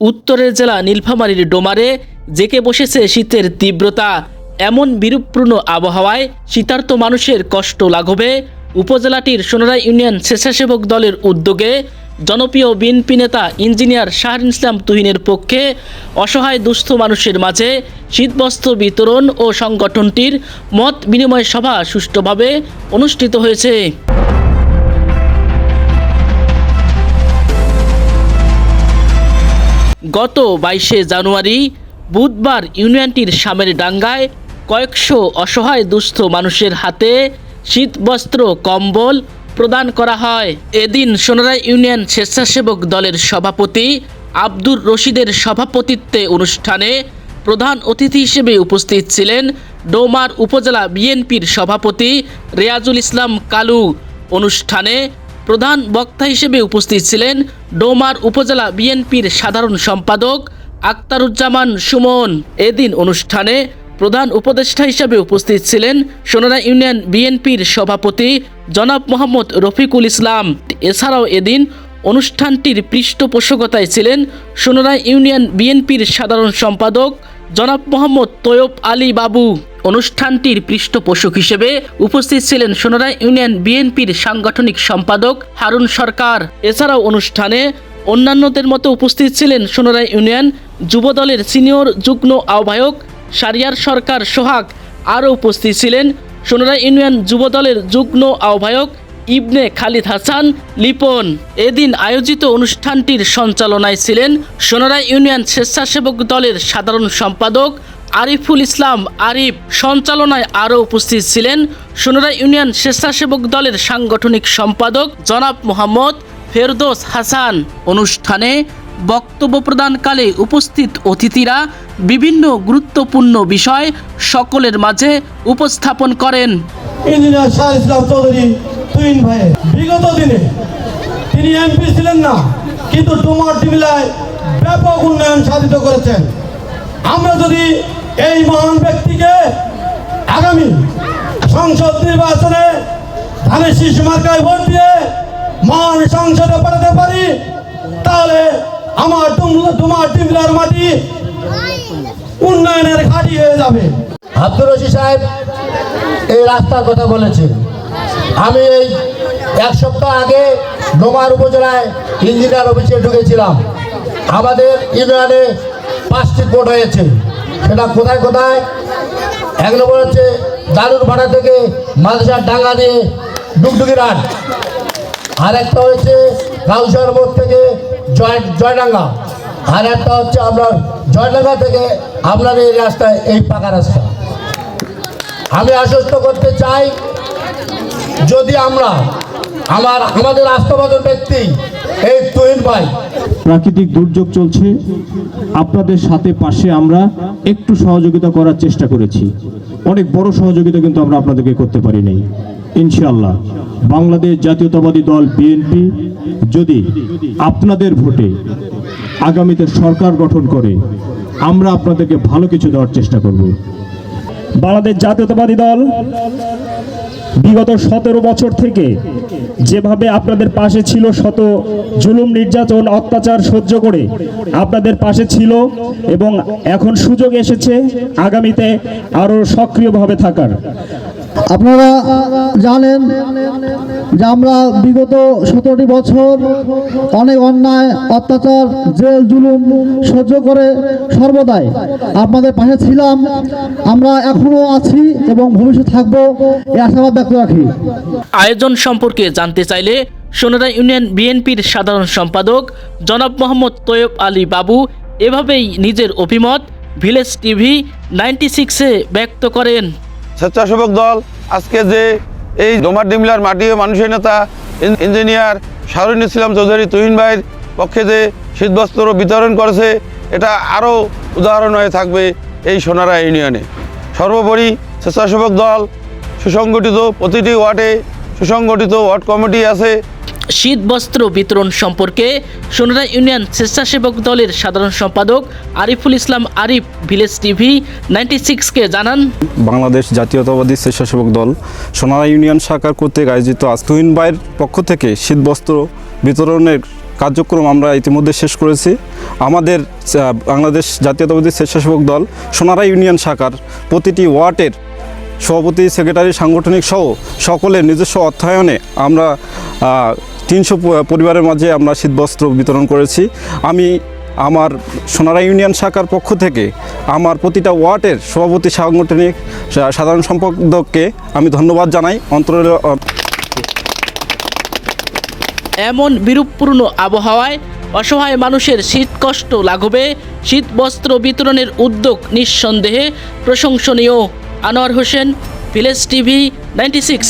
উত্তরের জেলা নীলফামারীর ডোমারে জেকে বসেছে শীতের তীব্রতা। এমন বিরূপপূর্ণ আবহাওয়ায় শীতার্ত মানুষের কষ্ট লাঘবে। উপজেলাটির সোনারাই ইউনিয়ন স্বেচ্ছাসেবক দলের উদ্যোগে জনপ্রিয় বিএনপি নেতা ইঞ্জিনিয়ার শাহর ইসলাম তুহিনের পক্ষে অসহায় দুস্থ মানুষের মাঝে শীতবস্ত্র বিতরণ ও সংগঠনটির মত বিনিময় সভা সুষ্ঠুভাবে অনুষ্ঠিত হয়েছে। গত বাইশে জানুয়ারি বুধবার ইউনিয়নটির সামের ডাঙ্গায় কয়েকশো অসহায় দুস্থ মানুষের হাতে শীতবস্ত্র, কম্বল প্রদান করা হয়। এদিন সোনারাই ইউনিয়ন স্বেচ্ছাসেবক দলের সভাপতি আব্দুর রশিদের সভাপতিত্বে অনুষ্ঠানে প্রধান অতিথি হিসেবে উপস্থিত ছিলেন ডোমার উপজেলা বিএনপির সভাপতি রেয়াজুল ইসলাম কালু। অনুষ্ঠানে প্রধান বক্তা হিসেবে উপস্থিত ছিলেন ডোমার উপজেলা বিএনপির সাধারণ সম্পাদক আক্তারুজ্জামান সুমন। এদিন অনুষ্ঠানে প্রধান উপদেষ্টা হিসেবে উপস্থিত ছিলেন সোনারা ইউনিয়ন বিএনপির সভাপতি জনাব মোহাম্মদ রফিকুল ইসলাম। এছাড়াও এদিন অনুষ্ঠানটির পৃষ্ঠপোষকতায় ছিলেন সোনারা ইউনিয়ন বিএনপির সাধারণ সম্পাদক জনাব মোহাম্মদ তৈয়ব আলী বাবু। অনুষ্ঠানটির পৃষ্ঠপোষক হিসেবে উপস্থিত ছিলেন সোনারাই ইউনিয়ন বিএনপির সাংগঠনিক সম্পাদক হারুন সরকার। এছাড়াও অনুষ্ঠানে অন্যান্যদের মতো উপস্থিত ছিলেন সোনারাই ইউনিয়ন যুবদলের সিনিয়র যুগ্ম আহ্বায়ক সারিয়ার সরকার সোহাগ। আরও উপস্থিত ছিলেন সোনারাই ইউনিয়ন যুবদলের যুগ্ম আহ্বায়ক ইবনে খালিদ হাসান লিপন। এদিন আয়োজিত অনুষ্ঠানটির সঞ্চালনায় ছিলেন সোনারাই ইউনিয়ন স্বেচ্ছাসেবক দলের সাধারণ সম্পাদক আরিফুল ইসলাম, আরিফ সঞ্চালনায় আরও উপস্থিত ছিলেন সোনারাই ইউনিয়ন স্বেচ্ছাসেবক দলের সাংগঠনিক সম্পাদক জনাব মোহাম্মদ ফেরদোস হাসান। অনুষ্ঠানে বক্তব্য প্রদানকালে উপস্থিত অতিথিরা বিভিন্ন গুরুত্বপূর্ণ বিষয় সকলের মাঝে উপস্থাপন করেন। বিগত দিনে তিনি এমপি ছিলেন না, কিন্তু ব্যাপক উন্নয়ন সাধিত করেছেন। আমরা যদি এই মহান ব্যক্তিকে আগামী সংসদ নির্বাচনে ধানের শিশু মার্কায় ভোট দিয়ে মহান সংসদে পাঠাতে পারি, তাহলে আমার ডুমার ডিমিলার মাটি উন্নয়নের ঘাঁটি হয়ে যাবে। আব্দুর সাহেব এই রাস্তার কথা বলেছে আমি এই এক সপ্তাহ আগে নোমার উপজেলায় ইঞ্জিনিয়ার অফিসে ঢুকেছিলাম। আমাদের ইউনিয়নে পাঁচটি কোর্ট হয়েছে। সেটা কোথায় কোথায়? এক নম্বর হচ্ছে দারুর ভাড়া থেকে মাদ্রাসার ডাঙ্গা দিয়ে ডুগডুগি রাট আর একটা হচ্ছে কাউসার মোড় থেকে জয় জয়ডাঙ্গা। আর একটা হচ্ছে আপনার জয়ডাঙ্গা থেকে আপনার এই রাস্তায়, এই পাকা রাস্তা। আমি আশ্বস্ত করতে চাই, যদি আমরা আমার, আমাদের আস্থাবাদন ব্যক্তি, এই তুহিন ভাই। প্রাকৃতিক দুর্যোগ চলছে। আপনাদের সাথে পাশে আমরা একটু সহযোগিতা করার চেষ্টা করেছি। অনেক বড় সহযোগিতা কিন্তু আমরা আপনাদেরকে করতে পারি নাই। ইনশাআল্লাহ, বাংলাদেশ জাতীয়তাবাদী দল বিএনপি যদি আপনাদের ভোটে আগামীতে সরকার গঠন করে, আমরা আপনাদেরকে ভালো কিছু দেওয়ার চেষ্টা করব। বাংলাদেশ জাতীয়তাবাদী দল বিগত সতেরো বছর থেকে যেভাবে আপনাদের পাশে ছিল শত জুলুম, নির্যাতন, অত্যাচার সহ্য করে আপনাদের পাশে ছিল এবং এখন সুযোগ এসেছে আগামীতে আরও সক্রিয়ভাবে থাকার। আপনারা জানেন যে আমরা বিগত সতেরোটি বছর অনেক অন্যায়, অত্যাচার, জেল, জুলুম সহ্য করে সর্বদাই আপনাদের পাশে ছিলাম। আমরা এখনও আছি এবং ভবিষ্যৎ থাকব এই আশাবাদ ব্যক্ত রাখি। আয়োজন সম্পর্কে জানতে চাইলে সোনারা ইউনিয়ন বিএনপির সাধারণ সম্পাদক জনাব মোহাম্মদ তৈয়ব আলী বাবু এভাবেই নিজের অভিমত ভিলেজ টিভি নাইনটি সিক্সে ব্যক্ত করেন। স্বেচ্ছাসেবক দল, আজকে যে এই ডোমার ডিমলার মাটি ও মানুষের নেতা ইঞ্জিনিয়ার শাহরুন ইসলাম চৌধুরী তুহিন ভাইয়ের পক্ষে যে শীতবস্ত্র বিতরণ করেছে, এটা আরও উদাহরণ হয়ে থাকবে এই সোনারা ইউনিয়নে। সর্বোপরি স্বেচ্ছাসেবক দল, সুসংগঠিত প্রতিটি ওয়ার্ডে সুসংগঠিত ওয়ার্ড কমিটি আছে। শীত বস্ত্র বিতরণ সম্পর্কে সোনারা ইউনিয়ন স্বেচ্ছাসেবক দলের সাধারণ সম্পাদক Ariful Islam Arif, village TV ninety সিক্সকে জানান। বাংলাদেশ জাতীয়তাবাদী স্বেচ্ছাসেবক দল সোনারা ইউনিয়ন শাখার কর্তৃক আয়োজিত আজ ভাইয়ের পক্ষ থেকে শীতবস্ত্র বিতরণের কার্যক্রম আমরা ইতিমধ্যে শেষ করেছি। আমাদের বাংলাদেশ জাতীয়তাবাদী স্বেচ্ছাসেবক দল সোনারা ইউনিয়ন শাখার প্রতিটি ওয়ার্ডের সভাপতি, সেক্রেটারি, সাংগঠনিক সহ সকলের নিজস্ব অর্থায়নে আমরা তিনশো পরিবারের মাঝে আমরা শীতবস্ত্র বিতরণ করেছি। আমি আমার সোনারা ইউনিয়ন শাখার পক্ষ থেকে আমার প্রতিটা ওয়ার্ডের সভাপতি সাংগঠনিক সাধারণ সম্পাদককে আমি ধন্যবাদ জানাই। অন্তরের এমন বিরূপপূর্ণ আবহাওয়ায় অসহায় মানুষের শীতকষ্ট লাঘবে, শীতবস্ত্র বিতরণের উদ্যোগ নিঃসন্দেহে প্রশংসনীয়। Anwar Hossain, village TV, ninety six.